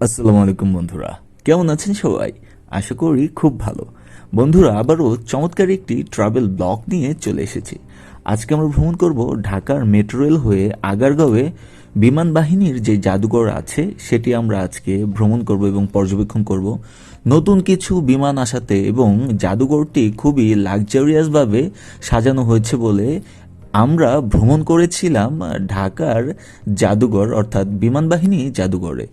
আসসালামু আলাইকুম বন্ধুরা। কেমন আছেন সবাই? আশা করি খুব ভালো। বন্ধুরা, আবারও চমৎকার একটি ট্রাভেল ব্লগ নিয়ে চলে এসেছি। আজকে আমরা ভ্রমণ করব ঢাকার মেট্রো রেল হয়ে আগারগাঁওয়ে। বিমান বাহিনীর যে জাদুঘর আছে, সেটি আমরা আজকে ভ্রমণ করব এবং পর্যবেক্ষণ করব। নতুন কিছু বিমান আসাতে এবং জাদুঘরটি খুবই লাক্সারিয়াসভাবে সাজানো হয়েছে বলে আমরা ভ্রমণ করেছিলাম ঢাকার জাদুঘর, অর্থাৎ বিমান বাহিনী জাদুঘরে।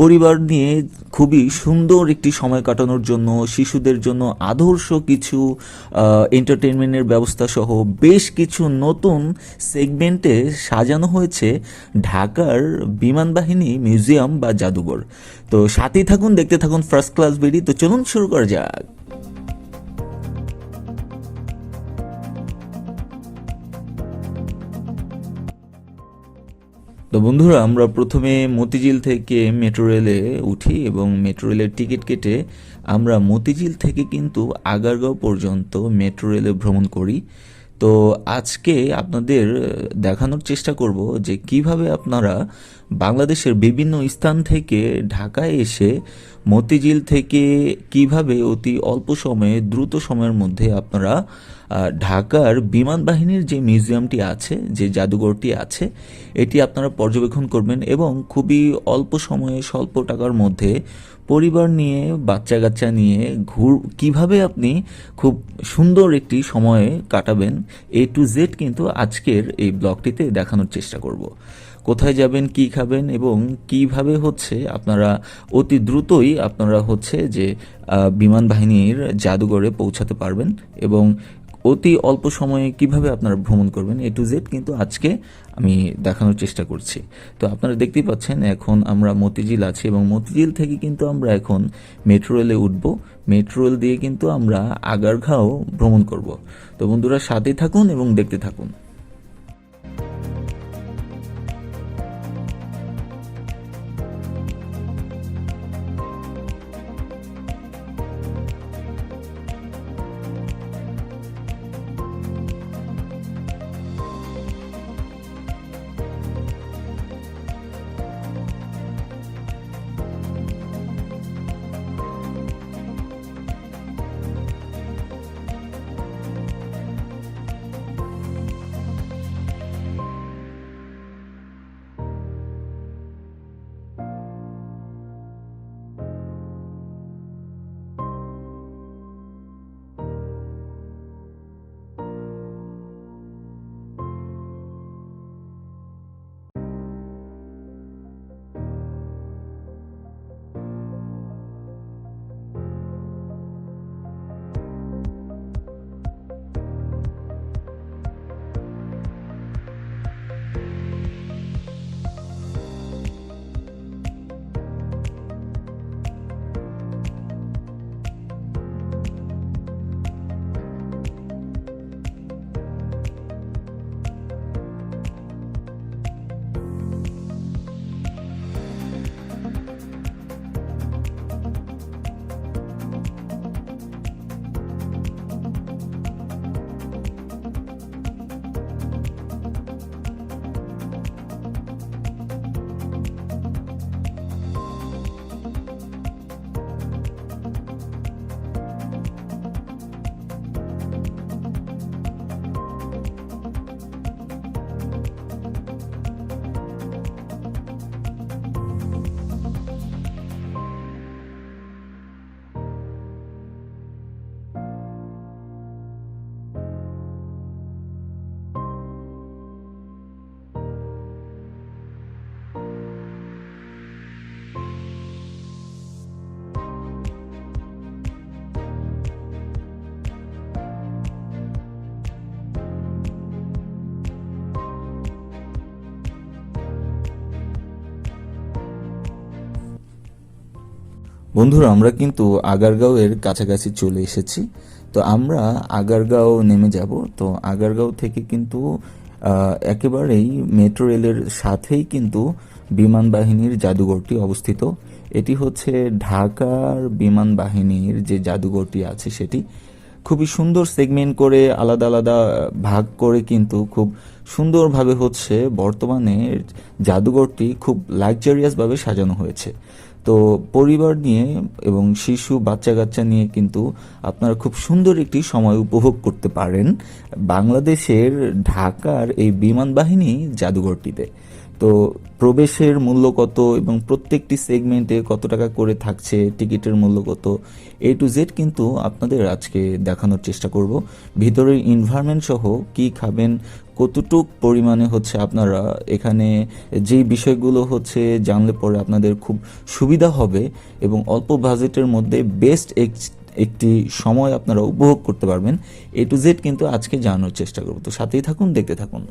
পরিবার নিয়ে খুবই সুন্দর একটি সময় কাটানোর জন্য, শিশুদের জন্য আদর্শ কিছু এন্টারটেনমেন্টের ব্যবস্থা সহ বেশ কিছু নতুন সেগমেন্টে সাজানো হয়েছে ঢাকার বিমান বাহিনী মিউজিয়াম বা জাদুঘর। তো সাথেই থাকুন, দেখতে থাকুন ফার্স্ট ক্লাস বেরি তো চলুন শুরু করা যাক। তো বন্ধুরা, আমরা প্রথমে মতিঝিল থেকে মেট্রো রেলে উঠি এবং মেট্রো রেলের টিকিট কেটে আমরা মতিঝিল থেকে কিন্তু আগারগাঁও পর্যন্ত মেট্রো রেলে ভ্রমণ করি। তো আজকে আপনাদের দেখানোর চেষ্টা করব যে কীভাবে আপনারা বাংলাদেশের বিভিন্ন স্থান থেকে ঢাকায় এসে মতিঝিল থেকে কীভাবে অতি অল্প সময়ে, দ্রুত সময়ের মধ্যে আপনারা ঢাকার বিমান বাহিনীর যে মিউজিয়ামটি আছে, যে জাদুঘরটি আছে, এটি আপনারা পর্যবেক্ষণ করবেন এবং খুবই অল্প সময়ে স্বল্প টাকার মধ্যে পরিবার নিয়ে বাচ্চা কাচ্চা নিয়ে ঘুর, কীভাবে আপনি খুব সুন্দর একটি সময়ে কাটাবেন এ টু জেড কিন্তু আজকের এই ব্লগটিতে দেখানোর চেষ্টা করব। কোথায় যাবেন, কি খাবেন এবং কীভাবে হচ্ছে আপনারা অতি দ্রুতই আপনারা হচ্ছে যে বিমান বাহিনীর জাদুঘরে পৌঁছাতে পারবেন এবং অতি অল্প সময়ে কীভাবে আপনারা ভ্রমণ করবেন এ টু জেড কিন্তু আজকে আমি দেখানোর চেষ্টা করছি। তো আপনারা দেখতেই পাচ্ছেন এখন আমরা মতিঝিল আছি এবং মতিঝিল থেকে কিন্তু আমরা এখন মেট্রো রেলে উঠবো। মেট্রো রেল দিয়ে কিন্তু আমরা আগারঘাও ভ্রমণ করব। তো বন্ধুরা সাথে থাকুন এবং দেখতে থাকুন। বন্ধুরা, আমরা কিন্তু আগারগাঁওয়ের কাছাকাছি চলে এসেছি। তো আমরা আগারগাঁও নেমে যাব। তো আগারগাঁও থেকে কিন্তু একেবারেই মেট্রো রেলের সাথেই কিন্তু বিমান বাহিনীর জাদুঘরটি অবস্থিত। এটি হচ্ছে ঢাকার বিমান বাহিনীর যে জাদুঘরটি আছে সেটি। খুবই সুন্দর সেগমেন্ট করে আলাদা আলাদা ভাগ করে কিন্তু খুব সুন্দরভাবে হচ্ছে বর্তমানে জাদুঘরটি খুব লাক্সারিয়াস ভাবে সাজানো হয়েছে। তো পরিবার নিয়ে এবং শিশু বাচ্চা কাচ্চা নিয়ে কিন্তু আপনারা খুব সুন্দর একটি সময় উপভোগ করতে পারেন বাংলাদেশের ঢাকার এই বিমান বাহিনী জাদুঘরটিতে। তো প্রবেশের মূল্য কত এবং প্রত্যেকটি সেগমেন্টে কত টাকা করে থাকছে, টিকিটের মূল্য কত এ টু জেড কিন্তু আপনাদের আজকে দেখানোর চেষ্টা করব। ভিতরের এনভায়রনমেন্ট সহ কি খাবেন কতটুক পরিমাণে হচ্ছে আপনারা এখানে যে বিষয়গুলো হচ্ছে জানলে পরে আপনাদের খুব সুবিধা হবে এবং অল্প বাজেটের মধ্যে বেস্ট একটি সময় আপনারা উপভোগ করতে পারবেন। এ টু জেড কিন্তু আজকে জানানোর চেষ্টা করব। তো সাথেই থাকুন, দেখতে থাকুন।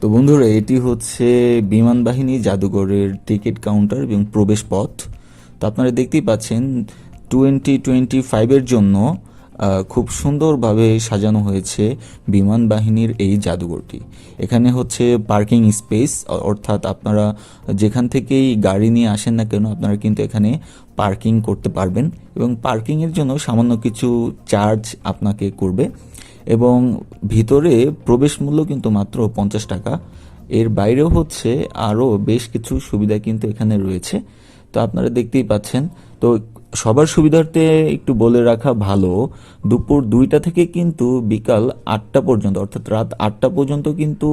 তো বন্ধুরা, এটি হচ্ছে বিমান বাহিনী জাদুঘরের টিকিট কাউন্টার এবং প্রবেশ পথ। তো আপনারা দেখতেই পাচ্ছেন টোয়েন্টি টোয়েন্টি ফাইভের জন্য খুব সুন্দরভাবে সাজানো হয়েছে বিমান বাহিনীর এই জাদুঘরটি। এখানে হচ্ছে পার্কিং স্পেস, অর্থাৎ আপনারা যেখান থেকেই গাড়ি নিয়ে আসেন না কেন, আপনারা কিন্তু এখানে পার্কিং করতে পারবেন এবং পার্কিংয়ের জন্য সামান্য কিছু চার্জ আপনাকে করবে এবং ভিতরে প্রবেশ মূল্য কিন্তু মাত্র পঞ্চাশ টাকা। এর বাইরেও হচ্ছে আরও বেশ কিছু সুবিধা কিন্তু এখানে রয়েছে। তো আপনারা দেখতেই পাচ্ছেন। তো সবার সুবিধার্থে একটু বলে রাখা ভালো, দুপুর দুইটা থেকে কিন্তু বিকাল আটটা পর্যন্ত, অর্থাৎ রাত আটটা পর্যন্ত কিন্তু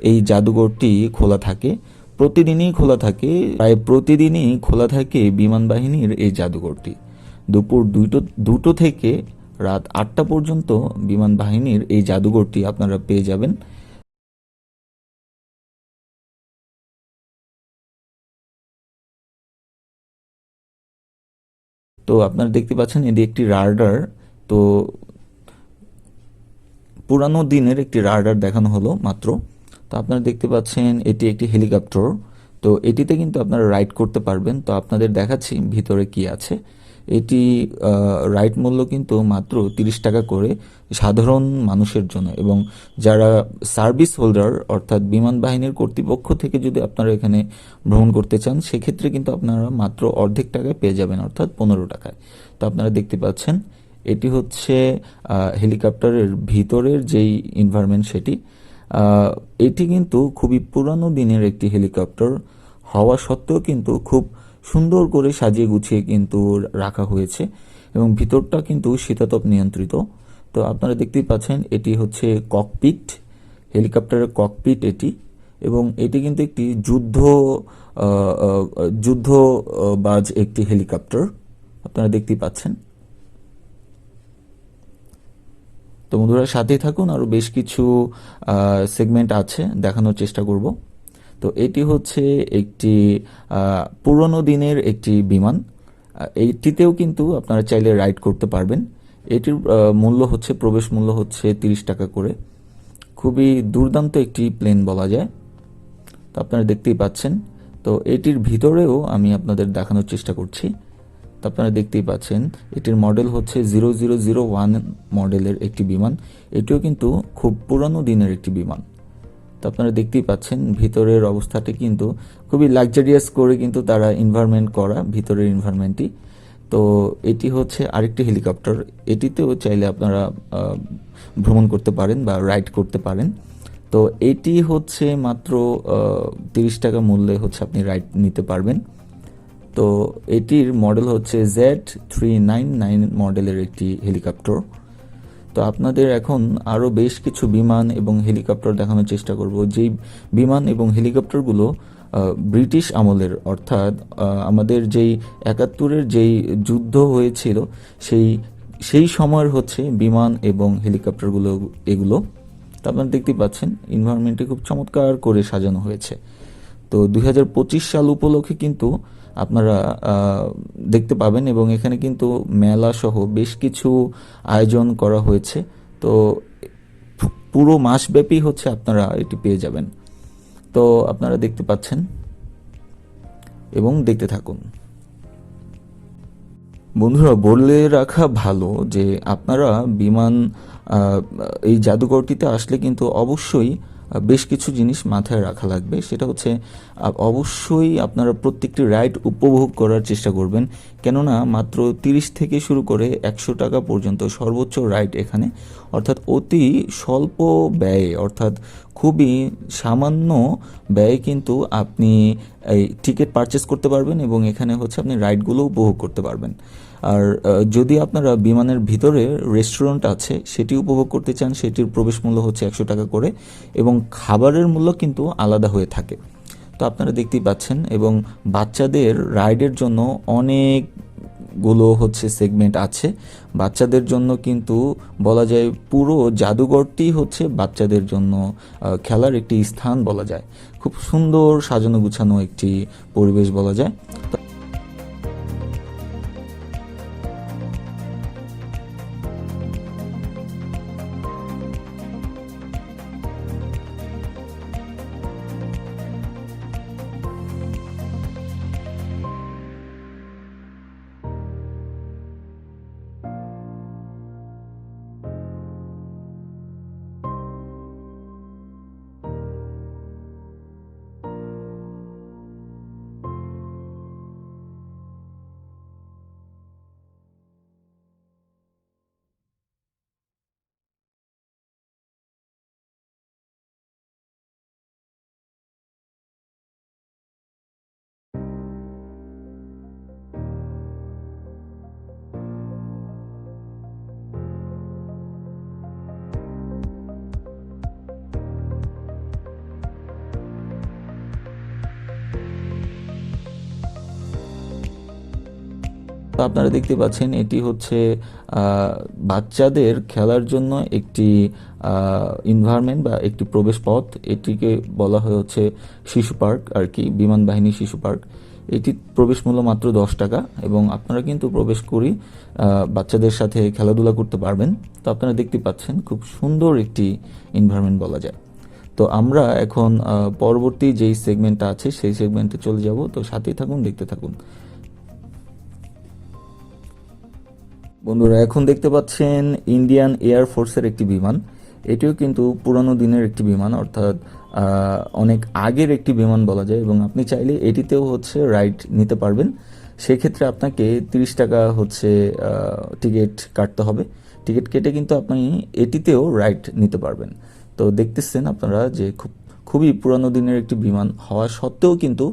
এই জাদুঘরটি খোলা থাকে। প্রতিদিনই খোলা থাকে, প্রায় প্রতিদিনই খোলা থাকে বিমান বাহিনীর এই জাদুঘরটি। দুপুর দুটো দুটো থেকে রাত আটটা পর্যন্ত বিমান বাহিনীর এই জাদুঘরটি আপনারা পেয়ে যাবেন। তো আপনারা দেখতে পাচ্ছেন, এটি একটি রাডার। তো পুরানো দিনের একটি রাডার দেখানো হলো মাত্র। তো আপনারা দেখতে পাচ্ছেন, এটি একটি হেলিকপ্টার। তো এটিতে কিন্তু আপনারা রাইড করতে পারবেন। তো আপনাদের দেখাচ্ছি ভিতরে কি আছে। এটি রাইড মূল্য কিন্তু মাত্র তিরিশ টাকা করে সাধারণ মানুষের জন্য এবং যারা সার্ভিস হোল্ডার অর্থাৎ বিমান বাহিনীর কর্তৃপক্ষ থেকে যদি আপনারা এখানে ভ্রমণ করতে চান, সেক্ষেত্রে কিন্তু আপনারা মাত্র অর্ধেক টাকায় পেয়ে যাবেন, অর্থাৎ পনেরো টাকায়। তো আপনারা দেখতে পাচ্ছেন, এটি হচ্ছে হেলিকপ্টারের ভিতরের যেই এনভায়রনমেন্ট সেটি। এটি কিন্তু খুবই পুরানো দিনের একটি হেলিকপ্টার হওয়া সত্ত্বেও কিন্তু খুব সুন্দর করে সাজিয়ে গুছিয়ে কিন্তু রাখা হয়েছে এবং ভিতরটা কিন্তু শীতাতপ নিয়ন্ত্রিত। তো আপনারা দেখতেই পাচ্ছেন, এটি হচ্ছে ককপিট হেলিকপ্টারের ককপিট এটি এবং এটি কিন্তু একটি যুদ্ধ যুদ্ধ বাজ একটি হেলিকপ্টার। আপনারা দেখতেই পাচ্ছেন। তো বন্ধুরা, সাথেই থাকুন আরও বেশ কিছু সেগমেন্ট আছে, দেখানোর চেষ্টা করব। তো এটি হচ্ছে একটি পুরনো দিনের একটি বিমান। এইটিতেও কিন্তু আপনারা চাইলে রাইড করতে পারবেন। এটির মূল্য হচ্ছে, প্রবেশ মূল্য হচ্ছে তিরিশ টাকা করে। খুবই দুর্দান্ত একটি প্লেন বলা যায়। তো আপনারা দেখতেই পাচ্ছেন। তো এটির ভিতরেও আমি আপনাদের দেখানোর চেষ্টা করছি। তো আপনারা দেখতেই পাচ্ছেন, এটির মডেল হচ্ছে জিরো জিরো জিরো ওয়ান মডেলের একটি বিমান। এটিও কিন্তু খুব পুরানো দিনের একটি বিমান। তো আপনারা দেখতেই পাচ্ছেন, ভিতরের অবস্থাটি কিন্তু খুবই লাক্সারিয়াস করে কিন্তু তারা এনভায়রনমেন্ট করা, ভিতরের ইনভারমেন্টটি তো এটি হচ্ছে আরেকটি হেলিকপ্টার এটিতেও চাইলে আপনারা ভ্রমণ করতে পারেন বা রাইড করতে পারেন। তো এটি হচ্ছে মাত্র তিরিশ টাকা মূল্যে হচ্ছে আপনি রাইড নিতে পারবেন। তো এটির মডেল হচ্ছে জেড থ্রি নাইন নাইন মডেলের একটি হেলিকপ্টার তো আপনাদের এখন আরও বেশ কিছু বিমান এবং হেলিকপ্টার দেখানোর চেষ্টা করব। যেই বিমান এবং হেলিকপ্টারগুলো ব্রিটিশ আমলের, অর্থাৎ আমাদের যেই একাত্তরের যেই যুদ্ধ হয়েছিল, সেই সেই সময়ের হচ্ছে বিমান এবং হেলিকপ্টারগুলো, এগুলো। তো আপনারা দেখতেই পাচ্ছেন এনভায়রনমেন্টে খুব চমৎকার করে সাজানো হয়েছে। তো দুই হাজার পঁচিশ সাল উপলক্ষে কিন্তু আপনারা দেখতে পাবেন এবং এখানে কিন্তু মেলা সহ বেশ কিছু আয়োজন করা হয়েছে। তো পুরো মাসব্যাপী হচ্ছে আপনারা এটি পেয়ে যাবেন। তো আপনারা দেখতে পাচ্ছেন এবং দেখতে থাকুন। বন্ধুরা, বলে রাখা ভালো যে আপনারা বিমান এই জাদুঘরটিতে আসলে কিন্তু অবশ্যই বেশ কিছু জিনিস মাথায় রাখা লাগবে। সেটা হচ্ছে অবশ্যই আপনারা প্রত্যেকটি রাইড উপভোগ করার চেষ্টা করবেন। কেননা মাত্র তিরিশ থেকে শুরু করে একশো টাকা পর্যন্ত সর্বোচ্চ রাইড এখানে। অর্থাৎ অতি স্বল্প ব্যয়ে, অর্থাৎ খুবই সামান্য ব্যয়ে কিন্তু আপনি এই টিকিট পারচেস করতে পারবেন এবং এখানে হচ্ছে আপনি রাইডগুলো উপভোগ করতে পারবেন। আর যদি আপনারা বিমানের ভিতরে রেস্টুরেন্ট আছে, সেটি উপভোগ করতে চান, সেটির প্রবেশ মূল্য হচ্ছে একশো টাকা করে এবং খাবারের মূল্য কিন্তু আলাদা হয়ে থাকে। তো আপনারা দেখতেই পাচ্ছেন এবং বাচ্চাদের রাইডের জন্য অনেকগুলো হচ্ছে সেগমেন্ট আছে। বাচ্চাদের জন্য কিন্তু বলা যায় পুরো জাদুঘরটি হচ্ছে বাচ্চাদের জন্য খেলার একটি স্থান বলা যায়। খুব সুন্দর সাজানো গুছানো একটি পরিবেশ বলা যায়। তো আপনারা দেখতে পাচ্ছেন, এটি হচ্ছে বাচ্চাদের খেলার জন্য একটি ইনভায়রনমেন্ট বা একটি প্রবেশ পথ এটিকে বলা হয় হচ্ছে শিশু পার্ক আর কি, বিমান বাহিনী শিশু পার্ক। এটি প্রবেশ মূল্য মাত্র দশ টাকা এবং আপনারা কিন্তু প্রবেশ করি বাচ্চাদের সাথে খেলাধুলা করতে পারবেন। তো আপনারা দেখতে পাচ্ছেন, খুব সুন্দর একটি ইনভায়রনমেন্ট বলা যায়। তো আমরা এখন পরবর্তী যেই সেগমেন্টটা আছে, সেই সেগমেন্টে চলে যাব। তো সাথেই থাকুন, দেখতে থাকুন। বন্ধুরা, এখন দেখতে পাচ্ছেন ইন্ডিয়ান এয়ার ফোর্সের একটি বিমান। এটিও কিন্তু পুরানো দিনের একটি বিমান, অর্থাৎ অনেক আগের একটি বিমান বলা যায়, এবং আপনি চাইলে এটিতেও হচ্ছে রাইড নিতে পারবেন। সেক্ষেত্রে আপনাকে তিরিশ টাকা হচ্ছে টিকিট কাটতে হবে। টিকিট কেটে কিন্তু আপনি এটিতেও রাইড নিতে পারবেন। তো দেখতেছেন আপনারা যে খুব, খুবই পুরানো দিনের একটি বিমান হওয়া সত্ত্বেও কিন্তু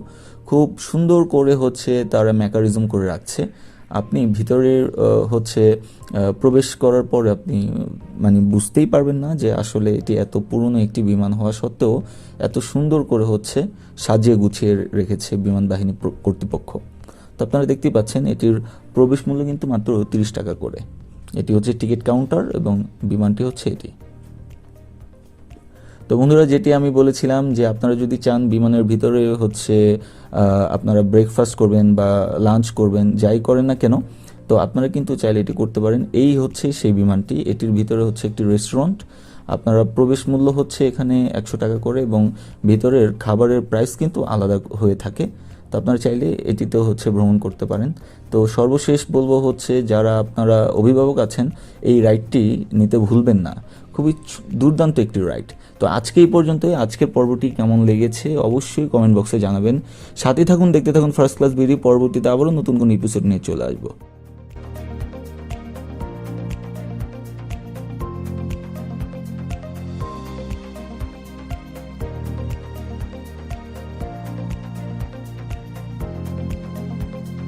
খুব সুন্দর করে হচ্ছে তারা মেকানিজম করে রাখছে। আপনি ভিতরে হচ্ছে প্রবেশ করার পরে আপনি মানে বুঝতেই পারবেন না যে আসলে এটি এত পুরনো একটি বিমান হওয়া সত্ত্বেও এত সুন্দর করে হচ্ছে সাজিয়ে গুছিয়ে রেখেছে বিমান বাহিনী কর্তৃপক্ষ। তো আপনারা দেখতেই পাচ্ছেন এটির প্রবেশ মূল্য কিন্তু মাত্র তিরিশ টাকা করে। এটি হচ্ছে টিকিট কাউন্টার এবং বিমানটি হচ্ছে এটি। তো বন্ধুরা, যেটি আমি বলেছিলাম যে আপনারা যদি চান, বিমানের ভিতরে হচ্ছে আপনারা ব্রেকফাস্ট করবেন বা লাঞ্চ করবেন, যাই করেন না কেন, তো আপনারা কিন্তু চাইলে এটি করতে পারেন। এই হচ্ছে সেই বিমানটি। এটির ভিতরে হচ্ছে একটি রেস্টুরেন্ট আপনারা প্রবেশ মূল্য হচ্ছে এখানে একশো টাকা করে এবং ভিতরের খাবারের প্রাইস কিন্তু আলাদা হয়ে থাকে। তো আপনারা চাইলে এটিতে হচ্ছে ভ্রমণ করতে পারেন। তো সর্বশেষ বলব হচ্ছে, যারা আপনারা অভিভাবক আছেন, এই রাইডটি নিতে ভুলবেন না। খুবই দুর্দান্ত একটি রাইড তো আজকে এই পর্যন্তই। আজকের পর্বটি কেমন লেগেছে অবশ্যই কমেন্ট বক্সে জানাবেন। সাথে থাকুন, দেখতে থাকুন ফার্স্ট ক্লাস বিডি পরবর্তীতে আবারও নতুন কোনো এপিসোড নিয়ে চলে আসব।